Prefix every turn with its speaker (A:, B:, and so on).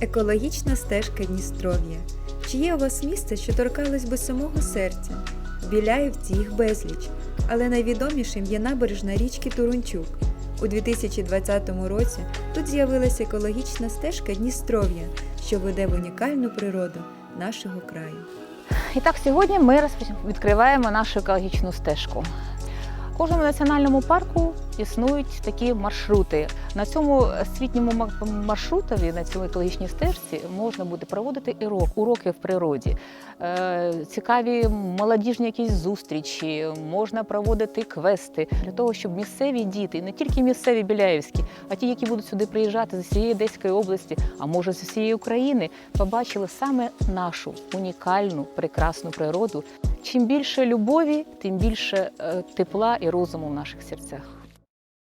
A: Екологічна стежка Дністров'я. Чи є у вас місце, що торкалось би самого серця? Біляївці їх безліч, але найвідомішим є набережна річки Турунчук. У 2020 році тут з'явилася екологічна стежка Дністров'я, що веде в унікальну природу нашого краю.
B: І так, сьогодні ми відкриваємо нашу екологічну стежку. В кожному національному парку існують такі маршрути. На цьому освітньому маршрутові, на цьому екологічній стежці, можна буде проводити і урок- уроки в природі. Е, цікаві молодіжні якісь зустрічі, можна проводити квести для того, щоб місцеві діти, не тільки місцеві біляївські, а ті, які будуть сюди приїжджати з усієї Одеської області, а може з усієї України, побачили саме нашу унікальну прекрасну природу. Чим більше любові, тим більше е, тепла і розуму в наших серцях.